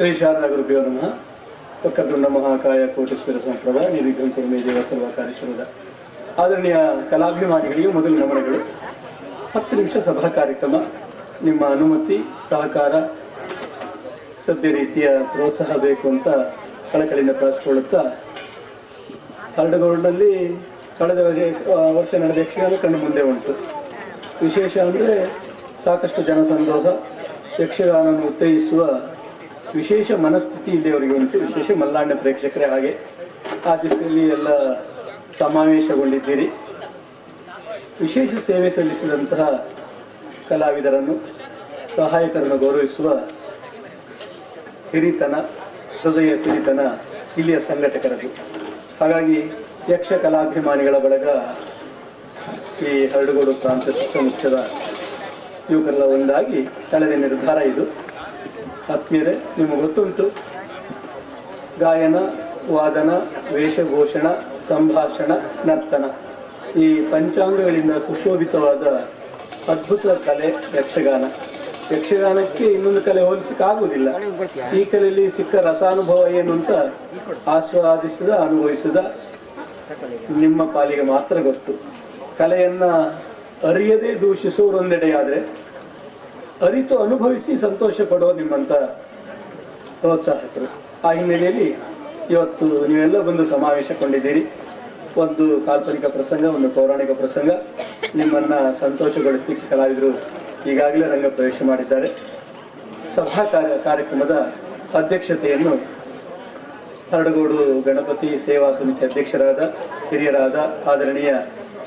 ಶ್ರೀ ಶಾರದಾ ಗುರುಭ್ಯೋ ನಮಃ ವಕ್ರತುಂಡ ಮಹಾಕಾಯ ಕೋಟೇಶ್ವರ ಸಂಪ್ರದಾಯ ನಿರ್ವಿಘ್ನ ಕುರ್ಮೆ ದೇವ ಕಾರ್ಯಕ್ರಮದ ಆದರಣೀಯ ಕಲಾಭಿಮಾನಿಗಳಿಗೆ ಮೊದಲು ನಮನಗಳು. ಹತ್ತು ನಿಮಿಷ ಸಭಾ ಕಾರ್ಯಕ್ರಮ. ನಿಮ್ಮ ಅನುಮತಿ, ಸಹಕಾರ, ಸದ್ಯ ರೀತಿಯ ಪ್ರೋತ್ಸಾಹ ಬೇಕು ಅಂತ ಕಳಕಳಿಯಿಂದ ಪ್ರಾರ್ಥಿಸಿಕೊಳ್ಳುತ್ತಾ ಹರಡಗೌಡಿನಲ್ಲಿ ಕಳೆದ ವರ್ಷ ನಡೆದ ಯಕ್ಷಗಾನ ಕಣ್ಣು ಮುಂದೆ ಉಂಟು. ವಿಶೇಷ ಅಂದರೆ ಸಾಕಷ್ಟು ಜನಸಂದೋಹ, ಯಕ್ಷಗಾನವನ್ನು ಉತ್ತೇಜಿಸುವ ವಿಶೇಷ ಮನಸ್ಥಿತಿ ಇಲ್ಲಿಯವರಿಗೆ ಉಂಟು ವಿಶೇಷ ಮಲ್ಲಾಂಡ ಪ್ರೇಕ್ಷಕರೇ ಹಾಗೆ ಆ ದಿಸೆಯಲ್ಲಿ ಎಲ್ಲ ಸಮಾವೇಶಗೊಂಡಿದ್ದೀರಿ. ವಿಶೇಷ ಸೇವೆ ಸಲ್ಲಿಸಿದಂತಹ ಕಲಾವಿದರನ್ನು, ಸಹಾಯಕರನ್ನು ಗೌರವಿಸುವ ಹಿರಿತನ, ಹೃದಯ ಸಿರಿತನ ಇಲ್ಲಿಯ ಸಂಘಟಕರದು. ಹಾಗಾಗಿ ಯಕ್ಷ ಕಲಾಭಿಮಾನಿಗಳ ಬಳಗ ಈ ಹರಡುಗೋಡು ಪ್ರಾಂತ ಸುತ್ತಮುತ್ತದ ಯುವಕರೆಲ್ಲ ಒಂದಾಗಿ ತಳೆದ ನಿರ್ಧಾರ ಇದು. ಆತ್ಮೀಯರೇ, ನಿಮಗೆ ಗೊತ್ತುಂಟು. ಗಾಯನ, ವಾದನ ವೇಷಭೂಷಣ ಸಂಭಾಷಣ, ನರ್ತನ. ಈ ಪಂಚಾಂಗಗಳಿಂದ ಸುಶೋಭಿತವಾದ ಅದ್ಭುತ ಕಲೆ, ಯಕ್ಷಗಾನ. ಯಕ್ಷಗಾನಕ್ಕೆ ಇನ್ನೊಂದು ಕಲೆ ಹೋಲಿಸಕ್ಕಾಗುವುದಿಲ್ಲ. ಈ ಕಲೆಯಲ್ಲಿ ಸಿಕ್ಕ ರಸಾನುಭವ ಏನು ಅಂತ ಆಸ್ವಾದಿಸಿದ, ಅನುಭವಿಸಿದ ನಿಮ್ಮ ಪಾಲಿಗೆ ಮಾತ್ರ ಗೊತ್ತು. ಕಲೆಯನ್ನ ಅರಿಯದೇ ದೂಷಿಸುವರೊಂದೆಡೆಯಾದರೆ ಅರಿತು ಅನುಭವಿಸಿ ಸಂತೋಷ ಪಡುವ ನಿಮ್ಮಂತ ಪ್ರೋತ್ಸಾಹಕರು. ಆ ಹಿನ್ನೆಲೆಯಲ್ಲಿ ಇವತ್ತು ನೀವೆಲ್ಲ ಬಂದು ಸಮಾವೇಶಗೊಂಡಿದ್ದೀರಿ. ಒಂದು ಕಾಲ್ಪನಿಕ ಪ್ರಸಂಗ, ಒಂದು ಪೌರಾಣಿಕ ಪ್ರಸಂಗ. ನಿಮ್ಮನ್ನ ಸಂತೋಷಗೊಳಿಸಲಿಕ್ಕೆ ಕಲಾವಿದರು ಈಗಾಗಲೇ ರಂಗ ಪ್ರವೇಶ ಮಾಡಿದ್ದಾರೆ. ಸಭಾ ಕಾರ್ಯ, ಕಾರ್ಯಕ್ರಮದ ಅಧ್ಯಕ್ಷತೆಯನ್ನು ಹರಡಗೋಡು ಗಣಪತಿ ಸೇವಾ ಸಮಿತಿ ಅಧ್ಯಕ್ಷರಾದ, ಹಿರಿಯರಾದ, ಆದರಣೀಯ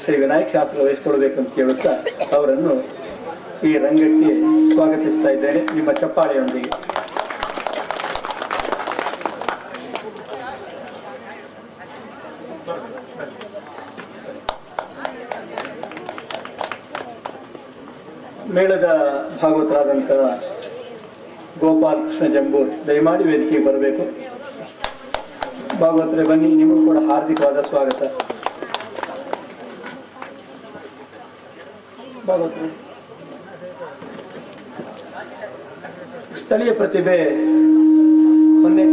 ಶ್ರೀ ವಿನಾಯಕ್ ಶಾಸ್ತ್ರ ವಹಿಸಿಕೊಳ್ಬೇಕಂತ ಕೇಳುತ್ತಾ ಅವರನ್ನು ಈ ರಂಗಕ್ಕೆ ಸ್ವಾಗತಿಸ್ತಾ ಇದ್ದೇನೆ ನಿಮ್ಮ ಚಪ್ಪಾಳೆಯೊಂದಿಗೆ. ಮೇಳದ ಭಾಗವತರಾದಂತಹ ಗೋಪಾಲ್ ಕೃಷ್ಣ ಜಂಬೂರ್, ದಯಮಾಡಿ ವೇದಿಕೆಗೆ ಬರಬೇಕು. ಭಾಗವತರೇ, ಬನ್ನಿ, ನಿಮಗೂ ಕೂಡ ಹಾರ್ದಿಕವಾದ ಸ್ವಾಗತ. ಭಾಗವತರು ಸ್ಥಳೀಯ ಪ್ರತಿಭೆ. ಮೊನ್ನೆ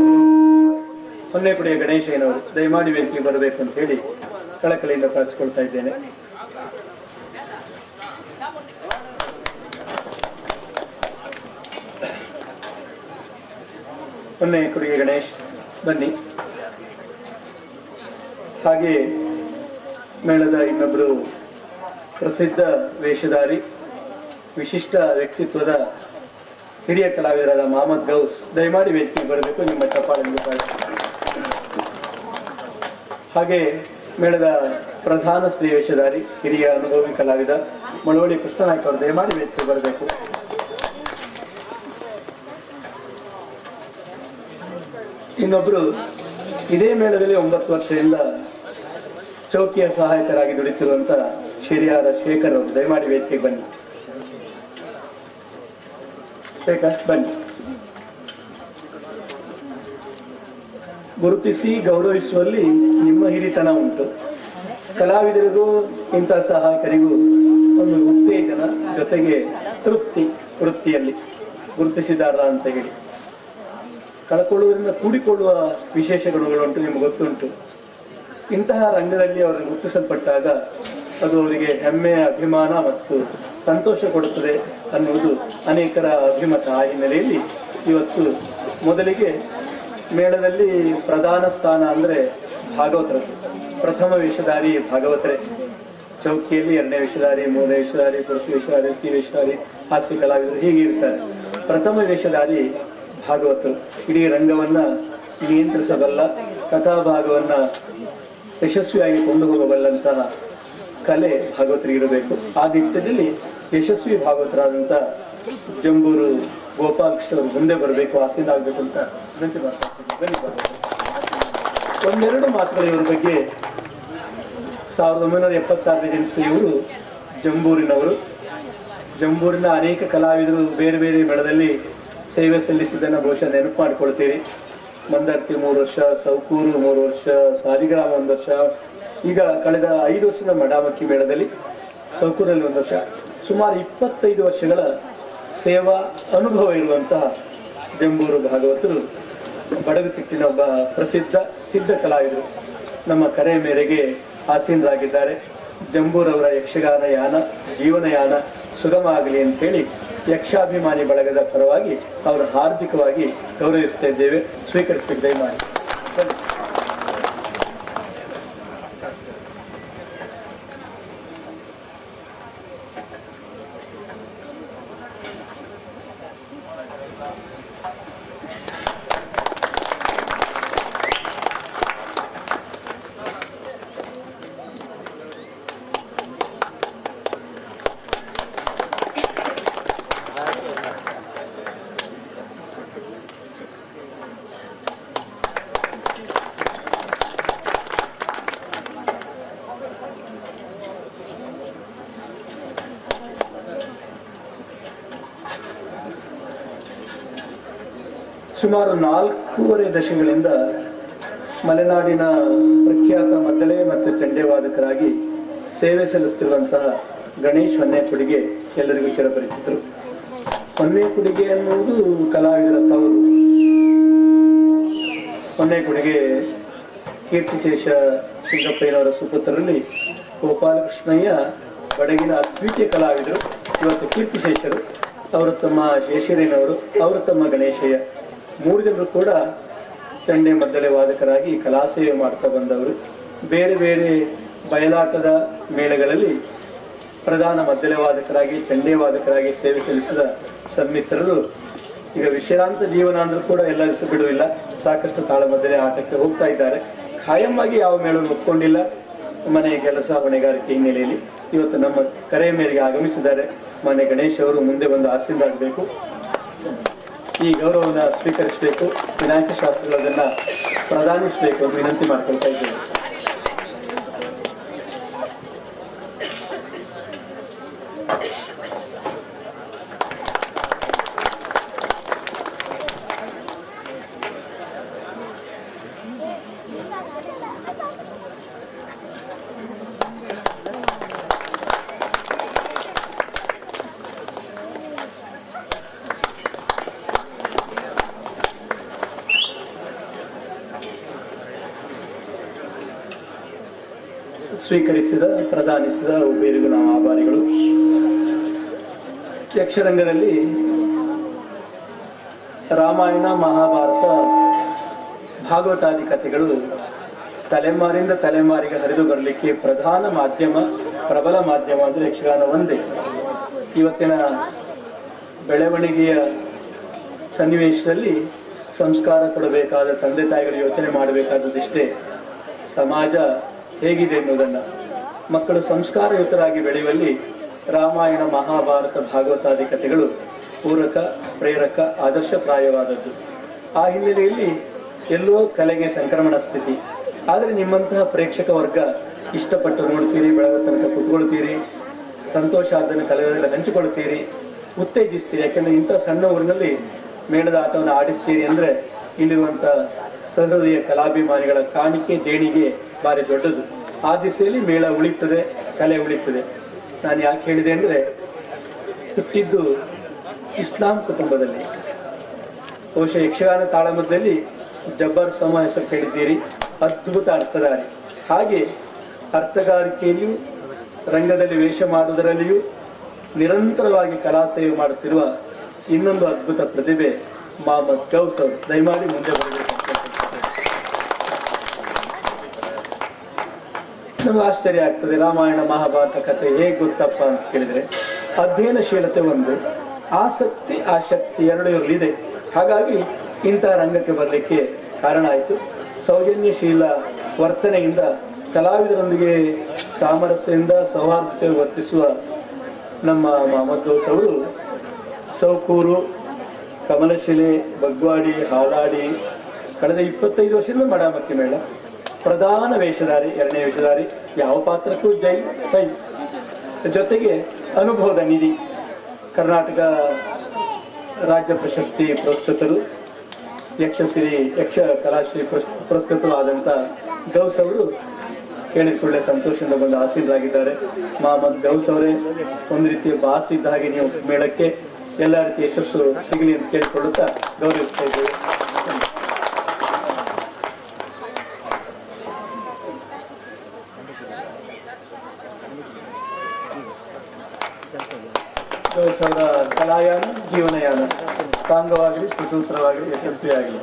ಹೊನ್ನೆಪುಡಿಯ ಗಣೇಶಯ್ಯನವರು, ದಯಮಾಡಿ ವೇದಿಕೆಗೆ ಬರಬೇಕು ಅಂತ ಹೇಳಿ ಕಳಕಳಿಯಿಂದ ಪ್ರಾರ್ಥಿಸ್ಕೊಳ್ತಾ ಇದ್ದೇನೆ. ಮೊನ್ನೆ ಕೊಡುಗೆ ಗಣೇಶ್, ಬನ್ನಿ. ಹಾಗೆ ಮೇಳದ ಇನ್ನೊಬ್ಬರು ಪ್ರಸಿದ್ಧ ವೇಷಧಾರಿ, ವಿಶಿಷ್ಟ ವ್ಯಕ್ತಿತ್ವದ ಹಿರಿಯ ಕಲಾವಿದರಾದ ಮಹಮ್ಮದ್ ಗೌಸ್, ದಯಮಾಡಿ ವೇದಿಕೆಗೆ ಬರಬೇಕು, ನಿಮ್ಮ ಚಪ್ಪಾಳೆಂದು ಹಾಗೆ ಮೇಳದ ಪ್ರಧಾನ ಸ್ತ್ರೀ ವೇಷಧಾರಿ, ಹಿರಿಯ ಅನುಭವಿ ಕಲಾವಿದ ಮಳವಳ್ಳಿ ಕೃಷ್ಣನಾಯ್ಕ ಅವರು, ದಯಮಾಡಿ ವೇದಿಕೆಗೆ ಬರಬೇಕು. ಇನ್ನೊಬ್ರು ಇದೇ ಮೇಳದಲ್ಲಿ ಒಂಬತ್ತು ವರ್ಷದಿಂದ ಚೌಕಿಯ ಸಹಾಯಕರಾಗಿ ದುಡಿತಿರುವಂತ ಶಿರಿಯಾದ ಶೇಖರ್ ಅವರು, ದಯಮಾಡಿ ವೇದಿಕೆಗೆ ಬನ್ನಿ. ಶೇಖರ್ ಬನ್ನಿ. ಗುರುತಿಸಿ ಗೌರವಿಸುವಲ್ಲಿ ನಿಮ್ಮ ಹಿರಿತನ ಉಂಟು. ಕಲಾವಿದರಿಗೂ ಇಂಥ ಸಹಾಯಕರಿಗೂ ಒಂದು ಉತ್ತೇಜನ ಜೊತೆಗೆ ತೃಪ್ತಿ ವೃತ್ತಿಯಲ್ಲಿ. ಗುರುತಿಸಿದಾರ ಅಂತ ಹೇಳಿ. ಕಳ್ಕೊಳ್ಳುವುದರಿಂದ ಕೂಡಿಕೊಳ್ಳುವ ವಿಶೇಷ ಗುಣಗಳುಂಟು, ನಿಮ್ಗೆ ಗೊತ್ತುಂಟು. ಇಂತಹ ರಂಗದಲ್ಲಿ ಅವರು ಗುರುತಿಸಲ್ಪಟ್ಟಾಗ ಅದು ಅವರಿಗೆ ಹೆಮ್ಮೆಯ ಅಭಿಮಾನ ಮತ್ತು ಸಂತೋಷ ಕೊಡುತ್ತದೆ ಅನ್ನುವುದು ಅನೇಕರ ಅಭಿಮತ ಆ ಹಿನ್ನೆಲೆಯಲ್ಲಿ. ಇವತ್ತು ಮೊದಲಿಗೆ ಮೇಳದಲ್ಲಿ ಪ್ರಧಾನ ಸ್ಥಾನ ಅಂದರೆ ಭಾಗವತರದ್ದು ಪ್ರಥಮ ವೇಷಧಾರಿ ಭಾಗವತರೆ. ಚೌಕಿಯಲ್ಲಿ ಎರಡನೇ ವೇಷಧಾರಿ, ಮೂರನೇ ವೇಷಧಾರಿ ಪುರುಷ ವೇಷಧಾರಿ, ಸಿ ವೇಷಧಾರಿ, ಹಾಸ್ಯ ಕಲಾವಿದರು ಹೀಗೆ ಇರ್ತಾರೆ. ಪ್ರಥಮ ವೇಷಧಾರಿ ಭಾಗವತರು. ಇಡೀ ರಂಗವನ್ನು ನಿಯಂತ್ರಿಸಬಲ್ಲ ಕಥಾಭಾಗವನ್ನು ಯಶಸ್ವಿಯಾಗಿ ಕೊಂಡು ಹೋಗಬಲ್ಲಂತಹ ಕಲೆ ಭಾಗವತರಿಗಿರಬೇಕು ಆ ನಿಟ್ಟಿನಲ್ಲಿ ಯಶಸ್ವಿ ಭಾಗವತರಾದಂಥ ಜಂಬೂರು ಗೋಪಾಲ್ ಕೃಷ್ಣ ಅವರು ಮುಂದೆ ಬರಬೇಕು, ಆಸೀನ ಆಗಬೇಕು ಅಂತ ವಿನಂತಿ ಮಾಡ್ತಾ. ಒಂದೆರಡು ಮಾತುಗಳು ಇವರ ಬಗ್ಗೆ. ಸಾವಿರದ ಒಂಬೈನೂರ ಎಪ್ಪತ್ತಾರನೇ ಜನಿಸಿದ ಇವರು ಜಂಬೂರಿನವರು. ಜಂಬೂರಿನ ಅನೇಕ ಕಲಾವಿದರು ಬೇರೆ ಬೇರೆ ಮೇಳದಲ್ಲಿ ಸೇವೆ ಸಲ್ಲಿಸಿದ್ದನ್ನು ಬಹುಶಃ ನೆನಪು ಮಾಡಿಕೊಳ್ತೀರಿ. ಮಂದರ್ತಿ ಮೂರು ವರ್ಷ, ಸೌಕೂರು ಮೂರು ವರ್ಷ ಸಾಲಿಗ್ರಾಮ ಒಂದು ವರ್ಷ ಈಗ ಕಳೆದ ಐದು ವರ್ಷದ ಮಡಾಮಕ್ಕಿ ಮೇಳದಲ್ಲಿ ಸಂಕೂರಲ್ಲಿ ಒಂದು ವರ್ಷ. ಸುಮಾರು ಇಪ್ಪತ್ತೈದು ವರ್ಷಗಳ ಸೇವಾ ಅನುಭವ ಇರುವಂತಹ ಜಂಬೂರು ಭಾಗವತರು ಬಡಗುತಿಟ್ಟಿನ ಒಬ್ಬ ಪ್ರಸಿದ್ಧ, ಸಿದ್ಧ ಕಲಾವಿದರು ನಮ್ಮ ಕರೆಯ ಮೇರೆಗೆ ಆಸೀನರಾಗಿದ್ದಾರೆ. ಜಂಬೂರವರ ಯಕ್ಷಗಾನ ಯಾನ ಜೀವನಯಾನ ಸುಗಮ ಆಗಲಿ ಅಂತೇಳಿ ಯಕ್ಷಾಭಿಮಾನಿ ಬಳಗದ ಪರವಾಗಿ ಅವರು ಹಾರ್ದಿಕವಾಗಿ ಗೌರವಿಸ್ತಾ ಇದ್ದೇವೆ. ಸ್ವೀಕರಿಸಿದ್ದೇವೆ ದಯಮಾಡಿ. ಸುಮಾರು ನಾಲ್ಕೂವರೆ ದಶಕಗಳಿಂದ ಮಲೆನಾಡಿನ ಪ್ರಖ್ಯಾತ ಮದ್ದಳೆ ಮತ್ತು ಚಂಡೆವಾದಕರಾಗಿ ಸೇವೆ ಸಲ್ಲಿಸುತ್ತಿರುವಂತಹ ಗಣೇಶ್ ಹೊನ್ನೇಕುಡಿಗೆ ಎಲ್ಲರಿಗೂ ಚಿರಪರಿಚಿತರು. ಹೊನ್ನೇಕುಡಿಗೆ ಅನ್ನುವುದು ಕಲಾವಿದರ ತವರು. ಹೊನ್ನೇಕುಡಿಗೆ ಕೀರ್ತಿಶೇಷ ಸಿಂಗಪ್ಪಯ್ಯನವರ ಸುಪುತ್ರರಲ್ಲಿ ಗೋಪಾಲಕೃಷ್ಣಯ್ಯ ಬಡಗಿನ ಅದ್ವಿತೀಯ ಕಲಾವಿದರು. ಇವತ್ತು ಕೀರ್ತಿಶೇಷರು, ಅವರು ತಮ್ಮ ಶೇಷರಿನವರು, ಅವರು ತಮ್ಮ ಗಣೇಶಯ್ಯ. ಮೂರು ಜನರು ಕೂಡ ಚಂಡೆ ಮದ್ದಳೆ ವಾದಕರಾಗಿ ಕಲಾಸೇವೆ ಮಾಡ್ತಾ ಬಂದವರು. ಬೇರೆ ಬೇರೆ ಬಯಲಾಟದ ಮೇಳಗಳಲ್ಲಿ ಪ್ರಧಾನ ಮದ್ದಳೆ ವಾದಕರಾಗಿ ಚಂಡೆ ವಾದಕರಾಗಿ ಸೇವೆ ಸಲ್ಲಿಸಿದ ಸನ್ಮಿತ್ರರು ಈಗ ವಿಶ್ರಾಂತ ಜೀವನ ಅಂದ್ರೂ ಕೂಡ ಎಲ್ಲ ದಿವಸ ಬಿಡುವಿಲ್ಲ ಸಾಕಷ್ಟು ತಾಳಮದ್ದಲೆ ಆಟಕ್ಕೆ ಹೋಗ್ತಾ ಇದ್ದಾರೆ. ಖಾಯಂ ಯಾವ ಮೇಳವನ್ನು ಒಪ್ಕೊಂಡಿಲ್ಲ. ಮನೆ ಕೆಲಸ ಹೊಣೆಗಾರಿಕೆ ಹಿನ್ನೆಲೆಯಲ್ಲಿ ಇವತ್ತು ನಮ್ಮ ಕರೆಯ ಮೇರೆಗೆ ಆಗಮಿಸಿದ್ದಾರೆ. ಮನೆ ಗಣೇಶ್ ಅವರು ಮುಂದೆ ಬಂದು ಆಶೀರ್ವಾದಬೇಕು ಈ ಗೌರವವನ್ನು ಸ್ವೀಕರಿಸಬೇಕು. ವಿನಾಯಕ ಶಾಸ್ತ್ರಿಗಳು ಪ್ರಧಾನಿಸಬೇಕು ಅಂತ ವಿನಂತಿ ಮಾಡ್ಕೊಳ್ತಾ ಇದ್ದೇವೆ ಸ್ವೀಕರಿಸಿದ ಪ್ರದಾನಿಸಿದ ಉಭಯರಿಗೂ ನಾವು ಆಭಾರಿಗಳು ಯಕ್ಷರಂಗದಲ್ಲಿ ರಾಮಾಯಣ, ಮಹಾಭಾರತ, ಭಾಗವತಾದಿ ಕಥೆಗಳು ತಲೆಮಾರಿಂದ ತಲೆಮಾರಿಗೆ ಹರಿದು ಬರಲಿಕ್ಕೆ ಪ್ರಧಾನ ಮಾಧ್ಯಮ, ಪ್ರಬಲ ಮಾಧ್ಯಮ ಅಂದರೆ ಯಕ್ಷಗಾನ ಒಂದೇ. ಇವತ್ತಿನ ಬೆಳವಣಿಗೆಯ ಸನ್ನಿವೇಶದಲ್ಲಿ ಸಂಸ್ಕಾರ ಕೊಡಬೇಕಾದ ತಂದೆ ತಾಯಿಗಳು ಯೋಚನೆ ಮಾಡಬೇಕಾದದಿಷ್ಟೇ ಸಮಾಜ ಹೇಗಿದೆ ಎನ್ನುವುದನ್ನು. ಮಕ್ಕಳು ಸಂಸ್ಕಾರಯುತರಾಗಿ ಬೆಳೆಯುವಲ್ಲಿ ರಾಮಾಯಣ, ಮಹಾಭಾರತ ಭಾಗವತಾದಿ ಕಥೆಗಳು ಪೂರಕ, ಪ್ರೇರಕ, ಆದರ್ಶಪ್ರಾಯವಾದದ್ದು. ಆ ಹಿನ್ನೆಲೆಯಲ್ಲಿ ಎಲ್ಲೋ ಕಲೆಗೆ ಸಂಕ್ರಮಣ ಸ್ಥಿತಿ. ಆದರೆ ನಿಮ್ಮಂತಹ ಪ್ರೇಕ್ಷಕ ವರ್ಗ ಇಷ್ಟಪಟ್ಟು ನೋಡ್ತೀರಿ ಬೆಳಗ್ಗೆ ತನಕ ಕುತ್ಕೊಳ್ತೀರಿ, ಸಂತೋಷ ಅದನ್ನು ಕಲೆಗಳಲ್ಲಿ ಹಂಚಿಕೊಳ್ತೀರಿ ಉತ್ತೇಜಿಸ್ತೀರಿ. ಯಾಕೆಂದರೆ ಇಂಥ ಸಣ್ಣ ಊರಿನಲ್ಲಿ ಮೇಳದ ಆಟವನ್ನು ಆಡಿಸ್ತೀರಿ ಅಂದರೆ ಇಲ್ಲಿರುವಂಥ ಸಹೃದಯ ಕಲಾಭಿಮಾನಿಗಳ ಕಾಣಿಕೆ, ದೇಣಿಗೆ ಭಾರಿ ದೊಡ್ಡದು. ಆ ದಿಸೆಯಲ್ಲಿ ಮೇಳ ಉಳಿತದೆ ಕಲೆ ಉಳಿತದೆ. ನಾನು ಯಾಕೆ ಹೇಳಿದೆ ಅಂದರೆ, ಹುಟ್ಟಿದ್ದು ಇಸ್ಲಾಂ ಕುಟುಂಬದಲ್ಲಿ. ಬಹುಶಃ ಯಕ್ಷಗಾನ ತಾಳಮದಲ್ಲಿ ಜಬ್ಬರ್ ಸಮ ಹೆಸರು ಕೇಳಿದ್ದೀರಿ, ಅದ್ಭುತ ಅರ್ಥಧಾರಿ. ಹಾಗೆ ಅರ್ಥಗಾರಿಕೆಯಲ್ಲಿಯೂ, ರಂಗದಲ್ಲಿ ವೇಷ ಮಾಡುವುದರಲ್ಲಿಯೂ ನಿರಂತರವಾಗಿ ಕಲಾ ಸೇವೆ ಮಾಡುತ್ತಿರುವ ಇನ್ನೊಂದು ಅದ್ಭುತ ಪ್ರತಿಭೆ ಮಾಮದ್ ಗೌತಮ್ ದಯಮಾಡಿ ಮುಂದೆ ಬರಬೇಕು ಅಂತ ಕೇಳ್ಕೊಳ್ತೇನೆ. ನಮ್ಗೆ ಆಶ್ಚರ್ಯ ಆಗ್ತದೆ. ರಾಮಾಯಣ, ಮಹಾಭಾರತ ಕಥೆ ಹೇಗೆ ಗೊತ್ತಪ್ಪ ಅಂತ ಕೇಳಿದ್ರೆ, ಅಧ್ಯಯನಶೀಲತೆ ಒಂದು, ಆಸಕ್ತಿ ಆಸಕ್ತಿ ಎರಡು ಇರಲಿದೆ. ಹಾಗಾಗಿ ಇಂತಹ ರಂಗಕ್ಕೆ ಬರಲಿಕ್ಕೆ ಕಾರಣ ಆಯಿತು. ಸೌಜನ್ಯಶೀಲ ವರ್ತನೆಯಿಂದ, ಕಲಾವಿದರೊಂದಿಗೆ ಸಾಮರಸ್ಯದಿಂದ ಸೌಹಾರ್ದತೆ ವರ್ತಿಸುವ ನಮ್ಮ ಮಹಮ್ಮದ್ ಅವರು, ಸೌಕೂರು, ಕಮಲಶಿಲೆ, ಬಗ್ವಾಡಿ ಹಾಲಾಡಿ ಕಳೆದ ಇಪ್ಪತ್ತೈದು ವರ್ಷದಿಂದ ಮಡಾಮಕ್ಕಿ ಮೇಳ. ಪ್ರಧಾನ ವೇಷಧಾರಿ, ಎರಡನೇ ವೇಷಧಾರಿ, ಯಾವ ಪಾತ್ರಕ್ಕೂ ಜೈ ಜೈ ಜೊತೆಗೆ ಅನುಭವದ ನಿಧಿ, ಕರ್ನಾಟಕ ರಾಜ್ಯ ಪ್ರಶಸ್ತಿ ಪುರಸ್ಕೃತರು, ಯಕ್ಷಶ್ರೀ, ಯಕ್ಷ ಕಲಾಶ್ರೀ ಪುರಸ್ಕೃತರು ಪುರಸ್ಕೃತವಾದಂಥ ಗೌಸ್ ಅವರು ಕೇಳಿದ ಸಂತೋಷದಿಂದ ಬಂದು ಆಸೀನರಾಗಿದ್ದಾರೆ. ಮಹಮ್ಮದ್ ಗೌಸ್ ಅವರೇ, ಒಂದು ರೀತಿಯ ಬಾಸ್ ಇದ್ದ ಹಾಗೆ ನೀವು ಮೇಳಕ್ಕೆ ಎಲ್ಲ ರೀತಿಯ ಯಶಸ್ಸು ಸಿಗಲಿ ಅಂತ ಕೇಳಿಕೊಳ್ಳುತ್ತಾ ಗೌರವಿಸ್ತಾ ಇದ್ದೇವೆ ಅವರ ಕಲಾಯಾನ, ಜೀವನಯಾನ. ಸಾಂಗವಾಗಲಿ ಸುಸೂತ್ರವಾಗಲಿ ಯಶಸ್ವಿಯಾಗಲಿ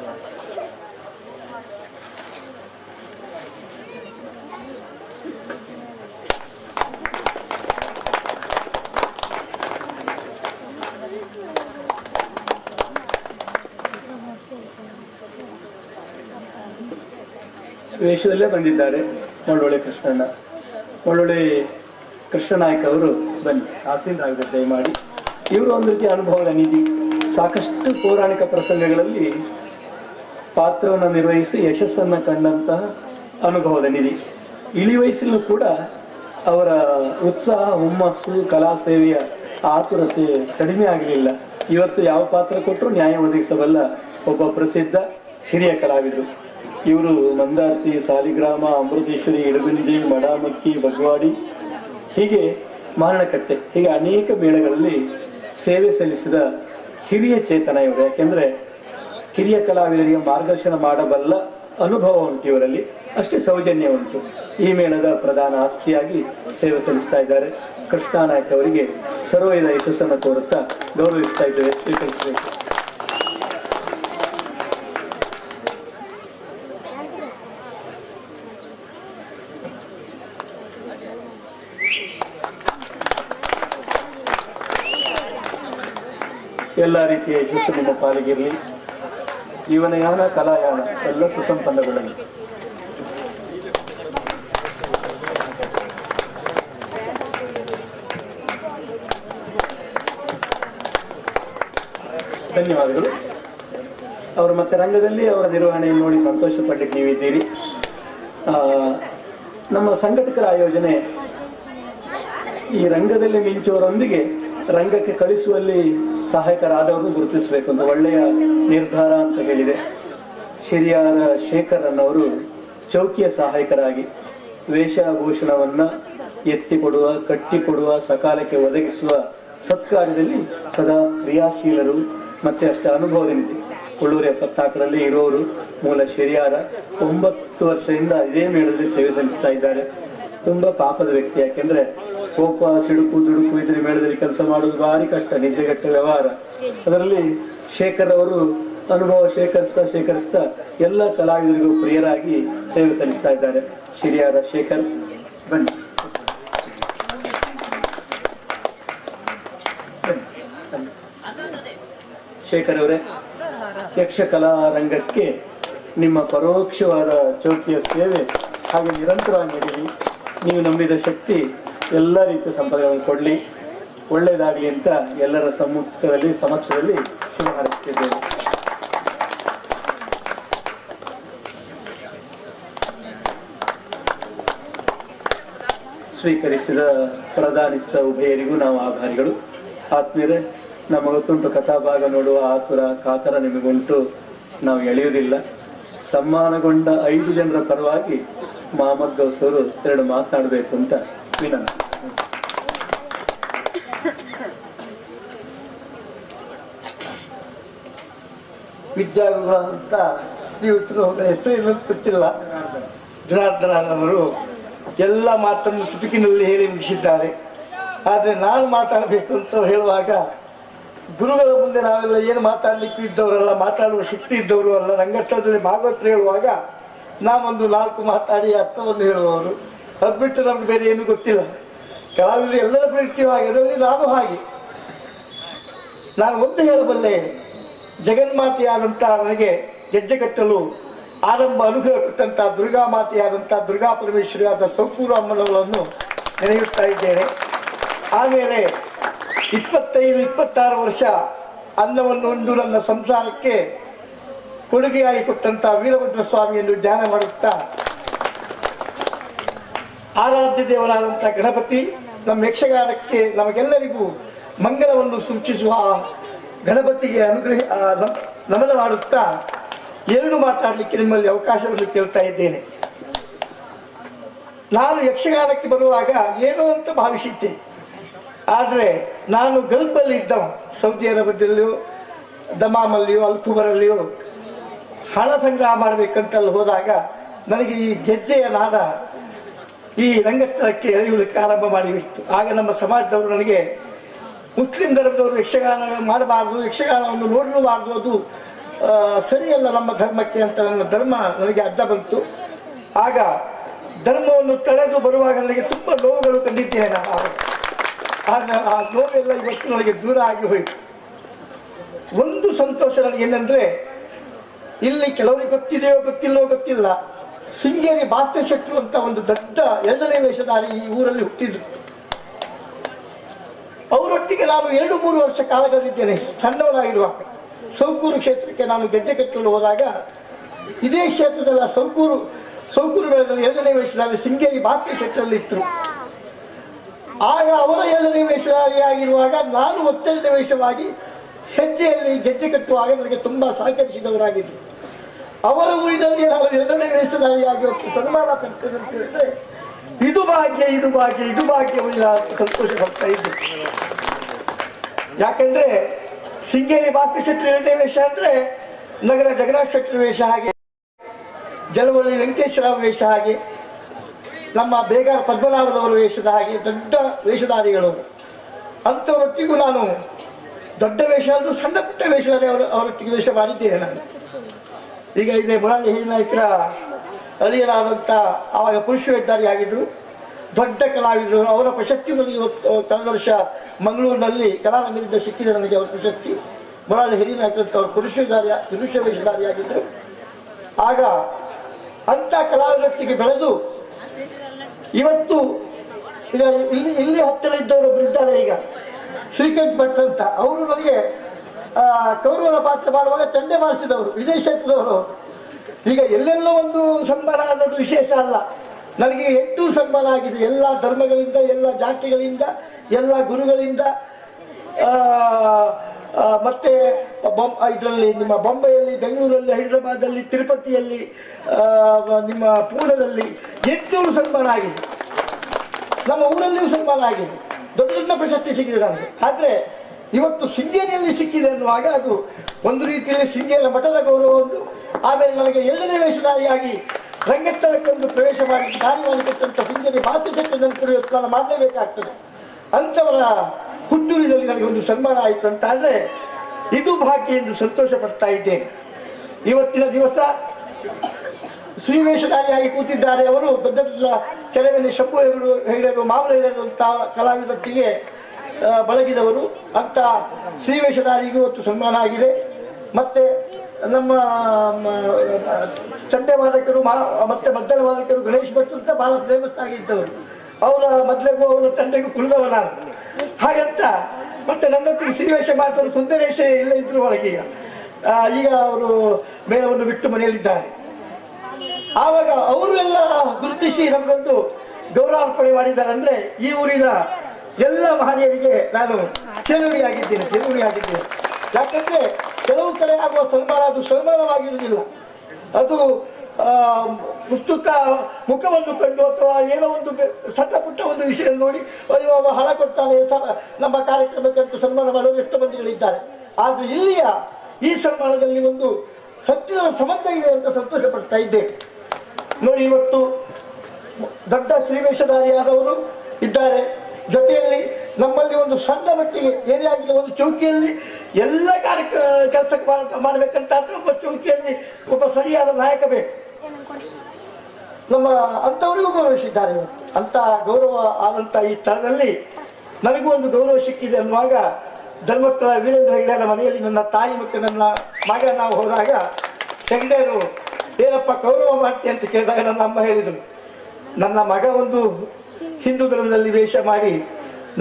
ವೇಷದಲ್ಲೇ ಬಂದಿದ್ದಾರೆ ಮಳ್ಳೊಳ್ಳೆ ಕೃಷ್ಣಣ್ಣ. ಮಳ್ಳೊಳ್ಳೆ ಕೃಷ್ಣ ನಾಯ್ಕ ಅವರು ಬನ್ನಿ ಆಸೀನರಾಗಬೇಕು ದಯಮಾಡಿ. ಇವರು ಒಂದು ರೀತಿಯ ಅನುಭವದ ನಿಧಿ. ಸಾಕಷ್ಟು ಪೌರಾಣಿಕ ಪ್ರಸಂಗಗಳಲ್ಲಿ ಪಾತ್ರವನ್ನು ನಿರ್ವಹಿಸಿ ಯಶಸ್ಸನ್ನು ಕಂಡಂತಹ ಅನುಭವದ ನಿಧಿ. ಇಳಿ ವಯಸ್ಸಲ್ಲೂ ಕೂಡ ಅವರ ಉತ್ಸಾಹ, ಹುಮ್ಮಸ್ಸು, ಕಲಾ ಸೇವೆಯ ಆತುರತೆ ಕಡಿಮೆ ಆಗಲಿಲ್ಲ. ಇವತ್ತು ಯಾವ ಪಾತ್ರ ಕೊಟ್ಟರು ನ್ಯಾಯ ಒದಗಿಸಬಲ್ಲ ಒಬ್ಬ ಪ್ರಸಿದ್ಧ ಹಿರಿಯ ಕಲಾವಿದರು. ಇವರು ಮಂದಾರ್ತಿ, ಸಾಲಿಗ್ರಾಮ, ಅಮೃತೇಶ್ವರಿ, ಇಡಗುಂಜಿ, ಮಡಾಮಕ್ಕಿ, ಬಗ್ವಾಡಿ ಹೀಗೆ ಮಾರಣಕಟ್ಟೆ ಹೀಗೆ ಅನೇಕ ಮೇಳಗಳಲ್ಲಿ ಸೇವೆ ಸಲ್ಲಿಸಿದ ಹಿರಿಯ ಚೇತನ ಇವರು. ಯಾಕೆಂದ್ರೆ ಹಿರಿಯ ಕಲಾವಿದರಿಗೆ ಮಾರ್ಗದರ್ಶನ ಮಾಡಬಲ್ಲ ಅನುಭವ ಉಂಟು ಇವರಲ್ಲಿ. ಅಷ್ಟೇ ಸೌಜನ್ಯ ಉಂಟು. ಈ ಮೇಳದ ಪ್ರಧಾನ ಆಸ್ತಿಯಾಗಿ ಸೇವೆ ಸಲ್ಲಿಸ್ತಾ ಇದ್ದಾರೆ. ಕೃಷ್ಣಾನಾಯ್ಕ ನಾಯಕ್ ಅವರಿಗೆ ಸರ್ವೈದ ಯಶಸ್ಸನ್ನು ಕೋರುತ್ತಾ ಗೌರವಿಸ್ತಾ ಇದ್ದೇವೆ. ಸ್ವೀಕರಿಸಬೇಕು. ಎಲ್ಲ ರೀತಿಯ ಯಶಸ್ಸು ನಿಮ್ಮ ಪಾಲಿಗಿರಲಿ ಜೀವನಯಾನ ಕಲಾಯಾನ ಎಲ್ಲ ಸುಸಂಪನ್ನಗಳಲ್ಲಿ. ಧನ್ಯವಾದಗಳು. ಅವರು ಮತ್ತೆ ರಂಗದಲ್ಲಿ ಅವರ ನಿರ್ವಹಣೆಯನ್ನು ನೋಡಿ ಸಂತೋಷ ಪಡ್ಲಿಕ್ಕೆ ನೀವಿದ್ದೀರಿ ನಮ್ಮ ಸಂಘಟಕರ ಆಯೋಜನೆ ಈ ರಂಗದಲ್ಲಿ ಮಿಂಚುವರೊಂದಿಗೆ ರಂಗಕ್ಕೆ ಕಳಿಸುವಲ್ಲಿ ಸಹಾಯಕರಾದವರು ಗುರುತಿಸಬೇಕು ಒಂದು ಒಳ್ಳೆಯ ನಿರ್ಧಾರ ಅಂತ ಹೇಳಿದೆ. ಶಿರಿಯಾರ ಶೇಖರ್ ಅವರು ಚೌಕಿಯ ಸಹಾಯಕರಾಗಿ ವೇಷಭೂಷಣವನ್ನ ಎತ್ತಿ ಕೊಡುವ ಕಟ್ಟಿ ಕೊಡುವ ಸಕಾಲಕ್ಕೆ ಒದಗಿಸುವ ಸತ್ಕಾರ್ಯದಲ್ಲಿ ಸದಾ ಕ್ರಿಯಾಶೀಲರು ಮತ್ತೆ ಅಷ್ಟ ಅನುಭವವಿದೆ ಕೊಳ್ಳೂರು ಎಪ್ಪತ್ನಾಲ್ಕರಲ್ಲಿ ಇರೋರು ಮೂಲ ಶಿರಿಯಾರ ಒಂಬತ್ತು ವರ್ಷದಿಂದ ಇದೇ ಮೇಳದಲ್ಲಿ ಸೇವೆ ಸಲ್ಲಿಸ್ತಾ ಇದ್ದಾರೆ. ತುಂಬಾ ಪಾಪದ ವ್ಯಕ್ತಿ ಯಾಕೆಂದ್ರೆ ಕೋಪ, ಸಿಡುಕು, ದುಡುಕು ಇದ್ರೆ ಮೇಳದಲ್ಲಿ ಕೆಲಸ ಮಾಡೋದು ಭಾರಿ ಕಷ್ಟ, ನಿದ್ದೆಗಟ್ಟ ವ್ಯವಹಾರ. ಅದರಲ್ಲಿ ಶೇಖರ್ ಅವರು ಅನುಭವ ಶೇಖರಿಸ್ತಾ ಶೇಖರಿಸ್ತಾ ಎಲ್ಲ ಕಲಾವಿದರಿಗೂ ಪ್ರಿಯರಾಗಿ ಸೇವೆ ಸಲ್ಲಿಸ್ತಾ ಇದ್ದಾರೆ. ಶಿರಿಯಾದ ಶೇಖರ್, ಬನ್ನಿ. ಶೇಖರ್ ಅವರೇ ಯಕ್ಷಕಲಾ ರಂಗಕ್ಕೆ ನಿಮ್ಮ ಪರೋಕ್ಷವಾದ ಚೌಕಿಯ ಸೇವೆ ಹಾಗೆ ನಿರಂತರವಾಗಿ ನೀವು ನಂಬಿದ ಶಕ್ತಿ ಎಲ್ಲ ರೀತಿಯ ಸಂಪದಗಳನ್ನು ಕೊಡಲಿ. ಒಳ್ಳೆಯದಾಗಲಿ ಅಂತ ಎಲ್ಲರ ಸಮ್ಮುಖದಲ್ಲಿ, ಸಮಕ್ಷದಲ್ಲಿ ಶುಭ ಹಾರೈಸುತ್ತಿದ್ದೇವೆ ಸ್ವೀಕರಿಸಿದ ಪ್ರಧಾನಿಸಿದ ಉಭಯರಿಗೂ ನಾವು ಆಭಾರಿಗಳು. ಆತ್ಮೀಯರೇ ನಮಗೆ ತುಂಟು ಕಥಾಭಾಗ ನೋಡುವ ಆತುರ, ಕಾತರ ನಿಮಗುಂಟು ನಾವು ಎಳೆಯುವುದಿಲ್ಲ. ಸಮ್ಮಾನಗೊಂಡ ಐದು ಜನರ ಪರವಾಗಿ ಮಹಮ್ಮದ್ ಗೌಸ್ ಅವರು ಎರಡು ಮಾತನಾಡಬೇಕು ಅಂತ ವಿನಂತಿ ವಿದ್ಯಾಗುರು ಅಂತ ಶ್ರೀಯುತರು ಅವರ ಗೊತ್ತಿಲ್ಲ. ಜನಾರ್ದನ ಅವರು ಎಲ್ಲ ಮಾತನ್ನು ಚುಟುಕಿನಲ್ಲಿ ಹೇಳಿ ಮುಗಿಸಿದ್ದಾರೆ. ಆದರೆ ನಾನು ಮಾತಾಡಬೇಕು ಅಂತ ಹೇಳುವಾಗ, ಗುರುಗಳ ಮುಂದೆ ನಾವೆಲ್ಲ ಏನು ಮಾತಾಡಲಿಕ್ಕೆ ಇದ್ದವರಲ್ಲ, ಮಾತಾಡುವ ಶಕ್ತಿ ಇದ್ದವರು ಅಲ್ಲ ರಂಗಸ್ಥಳದಲ್ಲಿ ಭಾಗವತರು ಹೇಳುವಾಗ ನಾವೊಂದು ನಾಲ್ಕು ಮಾತಾಡಿ ಅರ್ಥವನ್ನು ಹೇಳುವವರು. ಅದು ಬಿಟ್ಟು ನಮ್ಗೆ ಬೇರೆ ಏನು ಗೊತ್ತಿಲ್ಲ. ಕಲಾವಿದರು ಎಲ್ಲರ ಪ್ರೀತಿಯೂ ಅದರಲ್ಲಿ ನಾನು ಹಾಗೆ. ನಾನು ಒಂದು ಹೇಳಬಲ್ಲೆ ಜಗನ್ಮಾತೆಯಾದಂಥ ನನಗೆ ಗೆಜ್ಜೆ ಕಟ್ಟಲು ಆರಂಭ ಅನುಗ್ರಹ ಕೊಟ್ಟಂಥ ದುರ್ಗಾ ಮಾತೆಯಾದಂಥ ದುರ್ಗಾ ಪರಮೇಶ್ವರಿಯಾದ ಸಂಪೂರ್ಣ ಅಮ್ಮನವರನ್ನು ನೆನೆಯುತ್ತಾ ಇದ್ದೇನೆ. ಆಮೇಲೆ ಇಪ್ಪತ್ತೈದು, ಇಪ್ಪತ್ತಾರು ವರ್ಷ ಅನ್ನವನ್ನು ಒಂದು ನನ್ನ ಸಂಸಾರಕ್ಕೆ ಕೊಡುಗೆಯಾಗಿ ಕೊಟ್ಟಂಥ ವೀರಭದ್ರ ಸ್ವಾಮಿಯನ್ನು ಧ್ಯಾನ ಮಾಡುತ್ತಾ ಆರಾಧ್ಯ ದೇವರಾದಂಥ ಗಣಪತಿ, ನಮ್ಮ ಯಕ್ಷಗಾನಕ್ಕೆ ನಮಗೆಲ್ಲರಿಗೂ ಮಂಗಲವನ್ನು ಸೂಚಿಸುವ ಗಣಪತಿಗೆ ಅನುಗ್ರಹ ನಮನ ಮಾಡುತ್ತಾ ಎರಡು ಮಾತಾಡಲಿಕ್ಕೆ ನಿಮ್ಮಲ್ಲಿ ಅವಕಾಶವನ್ನು ಕೇಳ್ತಾ ಇದ್ದೇನೆ. ನಾನು ಯಕ್ಷಗಾನಕ್ಕೆ ಬರುವಾಗ ಏನೋ ಅಂತ ಭಾವಿಸಿದ್ದೆ. ಆದರೆ ನಾನು ಗಲ್ಫಲ್ಲಿ ಇದ್ದ ಸೌದಿ ಅರಬದಲ್ಲಿಯೂ ದಮಾಮಲ್ಲಿಯೋ ಅಲ್ಪುಬರಲ್ಲಿಯೋ ಹಣ ಸಂಗ್ರಹ ಮಾಡಬೇಕಂತಲ್ಲಿ ಹೋದಾಗ ನನಗೆ ಈ ಗೆಜ್ಜೆಯ ನಾದ ಈ ರಂಗಸ್ಥಳಕ್ಕೆ ಎಳೆಯುವುದಕ್ಕೆ ಆರಂಭ ಮಾಡಿಬಿಟ್ಟು ಆಗ ನಮ್ಮ ಸಮಾಜದವರು ನನಗೆ ಮುಸ್ಲಿಂ ಧರ್ಮದವರು ಯಕ್ಷಗಾನ ಮಾಡಬಾರ್ದು, ಯಕ್ಷಗಾನವನ್ನು ನೋಡಲೂಬಾರ್ದು ಅದು ಸರಿಯಲ್ಲ ನಮ್ಮ ಧರ್ಮಕ್ಕೆ ಅಂತ ನನ್ನ ಧರ್ಮ ನನಗೆ ಅಡ್ಡ ಬಂತು. ಆಗ ಧರ್ಮವನ್ನು ತಳೆದು ಬರುವಾಗ ನನಗೆ ತುಂಬ ನೋವುಗಳು ಕಂಡಿದ್ದೇನೆ ನಾನು. ಆಗ ಆ ನೋವೆಲ್ಲ ಇವತ್ತು ನನಗೆ ದೂರ ಆಗಿ ಹೋಯಿತು. ಒಂದು ಸಂತೋಷ ನನಗೆ ಏನಂದ್ರೆ, ಇಲ್ಲಿ ಕೆಲವರಿಗೆ ಗೊತ್ತಿದೆಯೋ ಗೊತ್ತಿಲ್ಲವೋ ಗೊತ್ತಿಲ್ಲ. ಶೃಂಗೇರಿ ಶಕ್ತಿ ಅಂತ ಒಂದು ದೊಡ್ಡ ಎರಡನೇ ವೇಷಧಾರಿ ಈ ಊರಲ್ಲಿ ಹುಟ್ಟಿದ್ರು. ಅವರೊಟ್ಟಿಗೆ ನಾನು ಎರಡು ಮೂರು ವರ್ಷ ಕಾಲ ಕಳೆದಿದ್ದೇನೆ ಸೌಕೂರು ಕ್ಷೇತ್ರಕ್ಕೆ ನಾನು ಗೆಜ್ಜೆ ಕಟ್ಟಲು ಹೋದಾಗ ಇದೇ ಕ್ಷೇತ್ರದಲ್ಲ ಸೌಕೂರು ಸೌಕೂರು ಬೆಳೆದಲ್ಲಿ ಎರಡನೇ ವೇಷಧಾರಿ ಶೃಂಗೇರಿ ಶಕ್ತಿಯಲ್ಲಿ ಇತ್ತು ಆಗ ಅವರ ಎರಡನೇ ವೇಷಧಾರಿಯಾಗಿರುವಾಗ ನಾನು ಒತ್ತೆರಡನೇ ವೇಷವಾಗಿ ಹೆಜ್ಜೆಯಲ್ಲಿ ಗೆಜ್ಜೆ ಕಟ್ಟುವಾಗ ನನಗೆ ತುಂಬಾ ಸಹಕರಿಸಿದವರಾಗಿದ್ದರು ಅವರ ಊರಿನಲ್ಲಿ ನಾವು ಹೊತ್ತು ಸನ್ಮಾನ ಅಂತ ಹೇಳಿದ್ರೆ, ಇದು ಭಾಗ್ಯ ಇದು ಭಾಗ್ಯ, ಇದು ಭಾಗ್ಯವಿಲ್ಲ ಅಂತ ಸಂತೋಷ ಪಡ್ತಾ ಇದ್ದು. ಯಾಕಂದ್ರೆ ಸಿಂಗೇರಿ ಬಾಪಿ ಶೆಟ್ಟಿ ಎರಡನೇ ವೇಷ ಅಂದ್ರೆ ನಗರ ಜಗನ್ನಾಥ ಶೆಟ್ಟಿ ವೇಷ ಹಾಗೆ, ಜಲವಳ್ಳಿ ವೆಂಕಟೇಶ್ವರ ವೇಷ ಹಾಗೆ, ನಮ್ಮ ಬೇಗಾರ ಪದ್ಮನಾಭದವರ ವೇಷದ ಹಾಗೆ ದೊಡ್ಡ ವೇಷಧಾರಿಗಳು. ಅಂಥವರೊಟ್ಟಿಗೂ ನಾನು ದೊಡ್ಡ ವೇಷ ಆದರೂ ಸಣ್ಣ ಪುಟ್ಟ ವೇಷದಲ್ಲಿ ಅವರ ಅವರೊಟ್ಟಿಗೆ ವೇಷ ಮಾಡಿದ್ದೇನೆ ನಾನು. ಈಗ ಇದೆ ಮುರಾರಿ ಹತ್ರ ಅಳಿಯರಾದಂಥ ಆವಾಗ ಪುರುಷ ವೇಷಧಾರಿ ಆಗಿದ್ದರು ದೊಡ್ಡ ಕಲಾವಿದರು, ಅವರ ಪ್ರಶಸ್ತಿ ನನಗೆ ಕಳೆದ ವರ್ಷ ಮಂಗಳೂರಿನಲ್ಲಿ ಕಲಾರಂಗದಿಂದ ಸಿಕ್ಕಿದೆ ನನಗೆ ಅವರ ಪ್ರಶಸ್ತಿ. ಮುರಾರಿ ಹಿರಿಯ ಅವರು ಪುರುಷ ವೇಷಧಾರಿ ಪುರುಷ ವೇಷಧಾರಿಯಾಗಿದ್ದರು ಆಗ ಅಂಥ ಕಲಾವಿದರೊಟ್ಟಿಗೆ ಬೆಳೆದು ಇವತ್ತು ಈಗ ಇಲ್ಲಿ ಇಲ್ಲಿ ಹತ್ತಿರ ಇದ್ದವರು ಇದ್ದಾರೆ ಈಗ. ಶ್ರೀಕಂಠ್ ಭಟ್ ಅಂತ. ಅವರು ನನಗೆ ಆ, ಕೌರವನ ಪಾತ್ರ ಮಾಡುವಾಗ ಚಂಡೆ ಮಾಡಿಸಿದವರು ವಿಜಯ ಕ್ಷೇತ್ರದವರು. ಈಗ ಎಲ್ಲೆಲ್ಲೋ ಒಂದು ಸನ್ಮಾನ ಅನ್ನೋದು ವಿಶೇಷ ಅಲ್ಲ. ನನಗೆ ಎಂಟು ಸನ್ಮಾನ ಆಗಿದೆ. ಎಲ್ಲ ಧರ್ಮಗಳಿಂದ ಎಲ್ಲ ಜಾತಿಗಳಿಂದ ಎಲ್ಲ ಗುರುಗಳಿಂದ. ಮತ್ತೆ ಇದರಲ್ಲಿ ನಿಮ್ಮ ಬೊಂಬೆಯಲ್ಲಿ ಬೆಂಗಳೂರಲ್ಲಿ ಹೈದರಾಬಾದಲ್ಲಿ ತಿರುಪತಿಯಲ್ಲಿ ನಿಮ್ಮ ಪೂರ್ಣದಲ್ಲಿ ಎಂಟುನೂರು ಸನ್ಮಾನ ಆಗಿದೆ. ನಮ್ಮ ಊರಲ್ಲಿಯೂ ಸನ್ಮಾನ ಆಗಿದೆ. ದೊಡ್ಡ ದೊಡ್ಡ ಪ್ರಶಸ್ತಿ ಸಿಗಿದೆ ನನಗೆ ಆದರೆ ಇವತ್ತು ಶೃಂಗೇರಿಯಲ್ಲಿ ಸಿಕ್ಕಿದೆ ಅನ್ನುವಾಗ ಅದು ಒಂದು ರೀತಿಯಲ್ಲಿ ಶೃಂಗೇರಿಯ ಮಠದ ಗೌರವ ಒಂದು. ಆಮೇಲೆ ನನಗೆ ಎರಡನೇ ವೇಷಧಾರಿಯಾಗಿ ರಂಗಸ್ಥಳಕ್ಕೆ ಒಂದು ಪ್ರವೇಶ ಮಾಡಿ ದಾರಿ ಮಾಡಿಕೊಟ್ಟಂಥ ಶೃಂಗೇರಿ ಮಾತುಕತೆಯನ್ನು ನಂತರ ನಾನು ಮಾಡಲೇಬೇಕಾಗ್ತದೆ ಅಂಥವರ ಹುಟ್ಟೂರಿನಲ್ಲಿ ನನಗೆ ಒಂದು ಸನ್ಮಾನ ಆಯಿತು ಅಂತ ಆದರೆ ಇದು ಭಾಗ್ಯ ಎಂದು ಸಂತೋಷ ಪಡ್ತಾ ಇದ್ದೇನೆ. ಇವತ್ತಿನ ದಿವಸ ಶ್ರೀವೇಷಧಾರಿಯಾಗಿ ಕೂತಿದ್ದಾರೆ ಅವರು ದೊಡ್ಡ ದೊಡ್ಡ ಕೆಲವೇ ಹೆಗರು ಹೆಗಡರು ಹೇಳಿರುವಂತಹ ಅಂತ ಕಲಾವಿದರೊಟ್ಟಿಗೆ ಬಳಗಿದವರು ಅಂತ ಶ್ರೀವೇಷಧಾರಿಗೂ ಇವತ್ತು ಸನ್ಮಾನ ಆಗಿದೆ. ಮತ್ತೆ ನಮ್ಮ ಚಂಡೆ ವಾದಕರು ಮತ್ತೆ ಮದ್ದಲ ವಾದಕರು ಗಣೇಶ್ ಭಟ್ ಅಂತ ಬಹಳ ಫೇಮಸ್ ಆಗಿದ್ದವರು. ಅವರ ಮೊದಲಿಗೂ ಅವರ ತಂಡೆಗೂ ಕುಳಿದವ ನಾನು. ಹಾಗಂತ ಮತ್ತೆ ನನ್ನೊಟ್ಟಿಗೆ ಶ್ರೀವೇಶ ಮಾಡಿದವರು ಸುಂದರೇಶ ಇಲ್ಲ ಇದ್ರು ಒಳಗೆ. ಈಗ ಅವರು ಮೇಳವನ್ನು ಬಿಟ್ಟು ಮನೆಯಲ್ಲಿದ್ದಾರೆ. ಆವಾಗ ಅವರು ಎಲ್ಲ ಗುರುತಿಸಿ ನಮಗೊಂದು ಗೌರವಾರ್ಪಣೆ ಮಾಡಿದ್ದಾರೆ ಅಂದ್ರೆ ಈ ಊರಿನ ಎಲ್ಲ ಮಹನೀಯರಿಗೆ ನಾನು ಚೆಲುವಿಯಾಗಿದ್ದೇನೆ ಚೆಲುವಿಯಾಗಿದ್ದೇನೆ ಯಾಕಂದ್ರೆ ಕೆಲವು ಕಡೆ ಆಗುವ ಸನ್ಮಾನ ಅದು ಸನ್ಮಾನವಾಗಿರುವುದಿಲ್ಲ. ಅದು ಪುಸ್ತಕ ಮುಖವನ್ನು ಕಂಡು ಅಥವಾ ಏನೋ ಒಂದು ಸಣ್ಣ ಪುಟ್ಟ ಒಂದು ವಿಷಯ ನೋಡಿ ಅಯ್ಯೋ ಹಣ ಕೊಡ್ತಾನೆ ನಮ್ಮ ಕಾರ್ಯಕ್ರಮಕ್ಕೆ ಅಂತ ಸನ್ಮಾನ ಮಾಡಲು ಎಷ್ಟು ಮಂದಿಗಳಿದ್ದಾರೆ ಆದ್ರೆ ಇಲ್ಲಿಯ ಈ ಸನ್ಮಾನದಲ್ಲಿ ಒಂದು ಹತ್ತಿರ ಸಂಬಂಧ ಇದೆ ಅಂತ ಸಂತೋಷ ಪಡ್ತಾ ಇದ್ದೇನೆ. ನೋಡಿ, ಇವತ್ತು ದೊಡ್ಡ ಶ್ರೀವೇಷಧಾರಿಯಾದವರು ಇದ್ದಾರೆ. ಜೊತೆಯಲ್ಲಿ ನಮ್ಮಲ್ಲಿ ಒಂದು ಸಣ್ಣ ಮಟ್ಟಿಗೆ ಏನೇ ಒಂದು ಚೌಕಿಯಲ್ಲಿ ಎಲ್ಲ ಕಾರ್ಯ ಕೆಲಸಕ್ಕೆ ಮಾಡಬೇಕಂತ ಒಬ್ಬ ಚೌಕಿಯಲ್ಲಿ ಒಬ್ಬ ಸರಿಯಾದ ನಾಯಕ ಬೇಕು. ನಮ್ಮ ಅಂಥವರಿಗೂ ಗೌರವಿಸಿದ್ದಾರೆ. ಅಂತ ಗೌರವ ಆದಂಥ ಈ ಸ್ಥಳದಲ್ಲಿ ನನಗೂ ಒಂದು ಗೌರವ ಸಿಕ್ಕಿದೆ ಅನ್ನುವಾಗ ಧರ್ಮಸ್ಥಳ ವೀರೇಂದ್ರ ಹೆಗ್ಡೆರ ಮನೆಯಲ್ಲಿ ನನ್ನ ತಾಯಿ ಮತ್ತು ನನ್ನ ಮಗ ನಾವು ಹೋದಾಗ ಹೆಗ್ಡೆಯರು, ಏನಪ್ಪ ಗೌರವ ಮಾಡ್ತೀಯ? ಅಂತ ಕೇಳಿದಾಗ ನನ್ನ ಅಮ್ಮ ಹೇಳಿದರು. ನನ್ನ ಮಗ ಒಂದು ಹಿಂದೂ ಧರ್ಮದಲ್ಲಿ ವೇಷ ಮಾಡಿ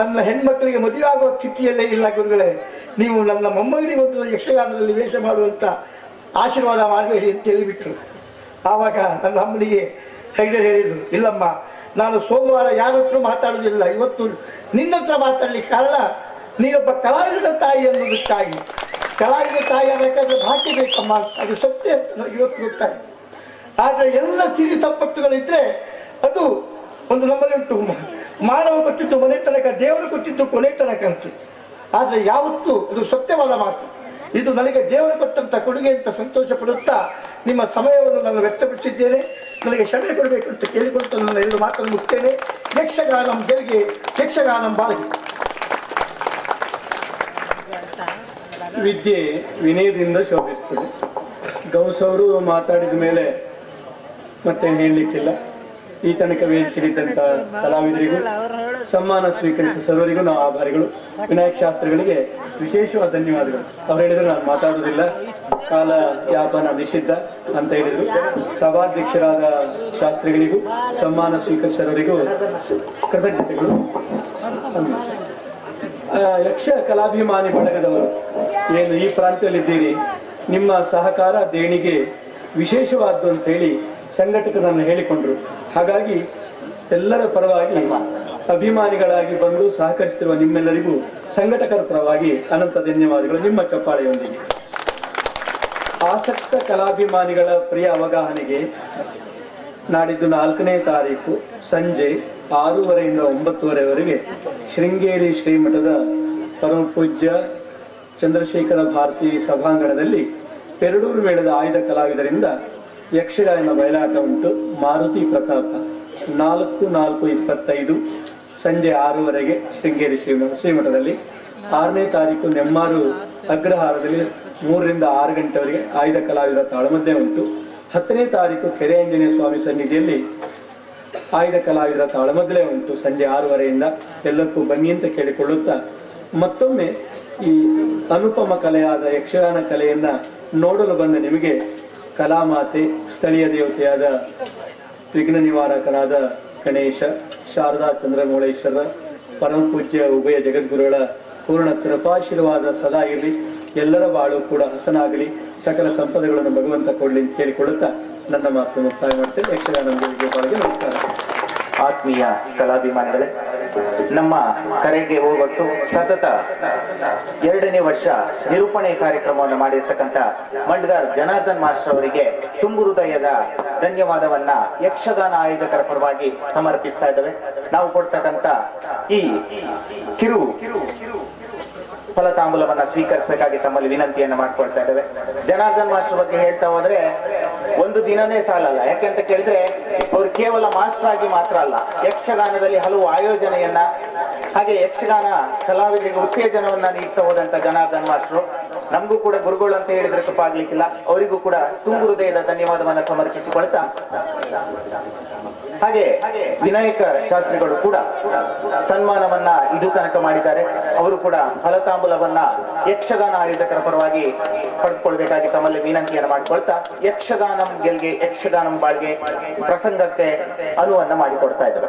ನನ್ನ ಹೆಣ್ಮಕ್ಳಿಗೆ ಮದುವೆ ಆಗುವ ಸ್ಥಿತಿಯಲ್ಲೇ ಇಲ್ಲ ಗುರುಗಳೇ. ನೀವು ನನ್ನ ಮೊಮ್ಮಗಳಿಗೆ ಒಂದು ಯಕ್ಷಗಾನದಲ್ಲಿ ವೇಷ ಮಾಡುವಂತ ಆಶೀರ್ವಾದ ಮಾಡಬೇಡಿ ಅಂತ ಹೇಳಿಬಿಟ್ರು. ಆವಾಗ ನನ್ನ ಅಮ್ಮನಿಗೆ ಹೆಗ್ಡೆ ಹೇಳಿದರು, ಇಲ್ಲಮ್ಮ, ನಾನು ಸೋಮವಾರ ಯಾರತ್ರ ಮಾತಾಡೋದಿಲ್ಲ ಇವತ್ತು ನಿನ್ನ ಹತ್ರ ಮಾತಾಡ್ಲಿಕ್ಕೆ ಕಾರಣ ನೀನೊಬ್ಬ ಕಲಾವಿದ ತಾಯಿ ಅನ್ನೋದಕ್ಕಾಗಿ ಕಲಾವಿದ ತಾಯಿ ಆಗಬೇಕಾದ್ರೆ ಭಾಗ್ಯ ಬೇಕಮ್ಮ, ಅದು ಸತ್ಯ ಇವತ್ತು ಗೊತ್ತಾಗಿ ಆದರೆ ಎಲ್ಲ ಸಿರಿ ಸಂಪತ್ತುಗಳಿದ್ರೆ ಅದು ಒಂದು ನಮ್ಮಲ್ಲಿ ಉಂಟು ಮಾನವ ಕೊಟ್ಟಿದ್ದು ಮನೆ ತನಕ, ದೇವರು ಕೊಟ್ಟಿದ್ದು ಕೊನೆ ತನಕ ಅಂತ. ಆದರೆ ಯಾವತ್ತೂ ಇದು ಸತ್ಯವಲ್ಲ ಮಾತು. ಇದು ನನಗೆ ದೇವರು ಕೊಟ್ಟಂತ ಕೊಡುಗೆ ಅಂತ ಸಂತೋಷ ಪಡುತ್ತಾ ನಿಮ್ಮ ಸಮಯವನ್ನು ನಾನು ವ್ಯಕ್ತಪಡಿಸಿದ್ದೇನೆ. ನನಗೆ ಕ್ಷಮೆ ಕೊಡಬೇಕು ಅಂತ ಕೇಳಿಕೊಳ್ತಾ ನನ್ನ ಎರಡು ಮಾತನ್ನು ಮುಗ್ತೇನೆ ಯಕ್ಷಗಾನಂ ಗೆಲ್ಗೆ ಯಕ್ಷಗಾನಂ ಬಾಳಿ ವಿದ್ಯೆ ವಿನಯದಿಂದ ಶೋಭಿಸ್ತದೆ ಗೌಸವರು ಮಾತಾಡಿದ ಮೇಲೆ ಮತ್ತೆ ಹೇಳಲಿಕ್ಕಿಲ್ಲ. ಈ ತನಕ ವೇದಿಸಿದಂತ ಕಲಾವಿದರಿಗೂ ಸಮ್ಮಾನ ಸ್ವೀಕರಿಸಿದ ಸರ್ವರಿಗೂ ನಾವು ಆಭಾರಿಗಳು. ವಿನಾಯಕ ಶಾಸ್ತ್ರಿಗಳಿಗೆ ವಿಶೇಷವಾದ ಧನ್ಯವಾದಗಳು. ಅವ್ರು ಹೇಳಿದ್ರು ನಾನು ಮಾತಾಡೋದಿಲ್ಲ ಕಾಲ ಯಾಪನ ನಿಷಿದ್ಧ ಅಂತ ಹೇಳಿದ್ರು. ಸಭಾಧ್ಯಕ್ಷರಾದ ಶಾಸ್ತ್ರಿಗಳಿಗೂ ಸಮ್ಮಾನ ಸ್ವೀಕರಿಸಿದವರಿಗೂ ಕೃತಜ್ಞತೆಗಳು. ಯಕ್ಷ ಕಲಾಭಿಮಾನಿ ಬಳಗದವರು, ಏನು ಈ ಪ್ರಾಂತ್ಯದಲ್ಲಿದ್ದೀರಿ. ನಿಮ್ಮ ಸಹಕಾರ ದೇಣಿಗೆ ವಿಶೇಷವಾದ್ದು ಅಂತ ಹೇಳಿ ಸಂಘಟಕರನ್ನು ಹೇಳಿಕೊಂಡರು. ಹಾಗಾಗಿ ಎಲ್ಲರ ಪರವಾಗಿ ಅಭಿಮಾನಿಗಳಾಗಿ ಬಂದು ಸಹಕರಿಸುತ್ತಿರುವ ನಿಮ್ಮೆಲ್ಲರಿಗೂ ಸಂಘಟಕರ ಪರವಾಗಿ ಅನಂತ ಧನ್ಯವಾದಗಳು ನಿಮ್ಮ ಚಪ್ಪಾಳೆಯೊಂದಿಗೆ. ಆಸಕ್ತ ಕಲಾಭಿಮಾನಿಗಳ ಪ್ರಿಯ ಅವಗಾಹನೆಗೆ ನಾಡಿದ್ದು ನಾಲ್ಕನೇ ತಾರೀಕು ಸಂಜೆ ಆರೂವರೆಯಿಂದ ಒಂಬತ್ತುವರೆವರೆಗೆ ಶೃಂಗೇರಿ ಶ್ರೀಮಠದ ಪರಮ ಪೂಜ್ಯ ಚಂದ್ರಶೇಖರ ಭಾರತಿ ಸಭಾಂಗಣದಲ್ಲಿ ಪೆರಡೂರು ಮೇಳದ ಆಯ್ದ ಕಲಾವಿದರಿಂದ ಯಕ್ಷಗಾನ ಬಯಲಾಟ ಉಂಟು. ಮಾರುತಿ ಪ್ರತಾಪ ನಾಲ್ಕು ನಾಲ್ಕು, ಇಪ್ಪತ್ತೈದು, ಸಂಜೆ ಆರೂವರೆಗೆ ಶೃಂಗೇರಿ ಶ್ರೀಮಠ, ಶ್ರೀಮಠದಲ್ಲಿ ಆರನೇ ತಾರೀಕು ನೆಮ್ಮಾರು ಅಗ್ರಹಾರದಲ್ಲಿ ಮೂರರಿಂದ ಆರು ಗಂಟೆವರೆಗೆ ಆಯ್ದ ಕಲಾವಿದರ ತಾಳಮದ್ದೆ ಉಂಟು. ಹತ್ತನೇ ತಾರೀಕು ಕೆರೆ ಆಂಜನೇಯ ಸ್ವಾಮಿ ಸನ್ನಿಧಿಯಲ್ಲಿ ಆಯ್ದ ಕಲಾವಿದರ ತಾಳಮದ್ದಲೆ ಉಂಟು. ಸಂಜೆ ಆರೂವರೆಯಿಂದ ಎಲ್ಲಕ್ಕೂ ಬನ್ನಿ ಅಂತ ಕೇಳಿಕೊಳ್ಳುತ್ತಾ ಮತ್ತೊಮ್ಮೆ ಈ ಅನುಪಮ ಕಲೆಯಾದ ಯಕ್ಷಗಾನ ಕಲೆಯನ್ನ ನೋಡಲು ಬಂದ ನಿಮಗೆ ಕಲಾಮಾತೆ, ಸ್ಥಳೀಯ ದೇವತೆಯಾದ ವಿಘ್ನ ನಿವಾರಕನಾದ ಗಣೇಶ, ಶಾರದಾ ಚಂದ್ರಮೌಳೇಶ್ವರ ಪರಮ ಪೂಜ್ಯ ಉಭಯ ಜಗದ್ಗುರುಗಳ ಪೂರ್ಣ ಕೃಪಾಶೀರ್ವಾದ ಸದಾ ಇರಲಿ. ಎಲ್ಲರ ಬಾಳು ಕೂಡ ಹಸನಾಗಲಿ. ಸಕಲ ಸಂಪದಗಳನ್ನು ಭಗವಂತ ಕೊಡಲಿ ಅಂತ ಕೇಳಿಕೊಳ್ಳುತ್ತಾ ನನ್ನ ಮಾತು ಮುಕ್ತಾಯ ಮಾಡ್ತೇನೆ. ಯಕ್ಷಗಾನ ಬಾಳಿಗೆ ನಮಸ್ಕಾರ. ಆತ್ಮೀಯ ಕಲಾಭಿಮಾನಿಗಳೇ ನಮ್ಮ ಕರೆಗೆ ಹೋಗೊಟ್ಟು ಸತತ ಎರಡನೇ ವರ್ಷ ನಿರೂಪಣೆ ಕಾರ್ಯಕ್ರಮವನ್ನು ಮಾಡಿರ್ತಕ್ಕಂಥ ಮಂಡ್ಗಾರ್ ಜನಾರ್ದನ್ ಮಾಸ್ಟರ್ ಅವರಿಗೆ ತುಂಬು ಹೃದಯದ ಧನ್ಯವಾದವನ್ನ ಯಕ್ಷಗಾನ ಆಯೋಜಕರ ಪರವಾಗಿ ಸಮರ್ಪಿಸ್ತಾ ಇದ್ದೇವೆ. ನಾವು ಕೊಡ್ತಕ್ಕಂಥ ಈ ಕಿರು ಫಲತಾಂಬೂಲವನ್ನ ಸ್ವೀಕರಿಸಬೇಕಾಗಿ ತಮ್ಮಲ್ಲಿ ವಿನಂತಿಯನ್ನ ಮಾಡ್ಕೊಳ್ತಾ ಇದ್ದೇವೆ. ಜನಾರ್ದನ್ ಮಾಸ್ಟರ್ ಬಗ್ಗೆ ಹೇಳ್ತಾ ಹೋದ್ರೆ, ಒಂದು ದಿನನೇ ಸಾಲಲ್ಲ. ಯಾಕೆಂತ ಕೇಳಿದ್ರೆ, ಅವರು ಕೇವಲ ಮಾಸ್ಟರ್ ಆಗಿ ಮಾತ್ರ ಅಲ್ಲ, ಯಕ್ಷಗಾನದಲ್ಲಿ ಹಲವು ಆಯೋಜನೆಯನ್ನ, ಹಾಗೆ ಯಕ್ಷಗಾನ ಕಲಾವಿದರಿಗೆ ಉತ್ತೇಜನವನ್ನ ನೀಡ್ತಾ ಹೋದಂತ ಜನಾರ್ದನ್ ಮಾಸ್ಟರು. ನಮಗೂ ಕೂಡ ಗುರುಗಳು ಅಂತ ಹೇಳಿದ್ರೆ ತಪ್ಪಾಗ್ಲಿಕ್ಕಿಲ್ಲ ಅವರಿಗೂ ಕೂಡ ತುಂಬು ಹೃದಯದ ಧನ್ಯವಾದವನ್ನ ಸಮರ್ಪಿಸಿಕೊಳ್ತಾ. ಹಾಗೆ ವಿನಾಯಕ ಶಾಸ್ತ್ರಿಗಳು ಕೂಡ ಸನ್ಮಾನವನ್ನ ಇದು ತನಕ ಮಾಡಿದ್ದಾರೆ. ಅವರು ಕೂಡ ಫಲತಾಂಬೂಲವನ್ನ ಯಕ್ಷಗಾನ ಆಯೋಜಕರ ಪರವಾಗಿ ಪಡೆದುಕೊಳ್ಬೇಕಾಗಿ ತಮ್ಮಲ್ಲಿ ವಿನಂತಿಯನ್ನು ಮಾಡಿಕೊಳ್ತಾ, ಯಕ್ಷಗಾನಂ ಗೆಲ್ಗೆ ಯಕ್ಷಗಾನಂ ಬಾಳ್ಗೆ ಪ್ರಸಂಗಕ್ಕೆ ಅನುವನ್ನ ಮಾಡಿಕೊಡ್ತಾ ಇದ್ದಾರೆ.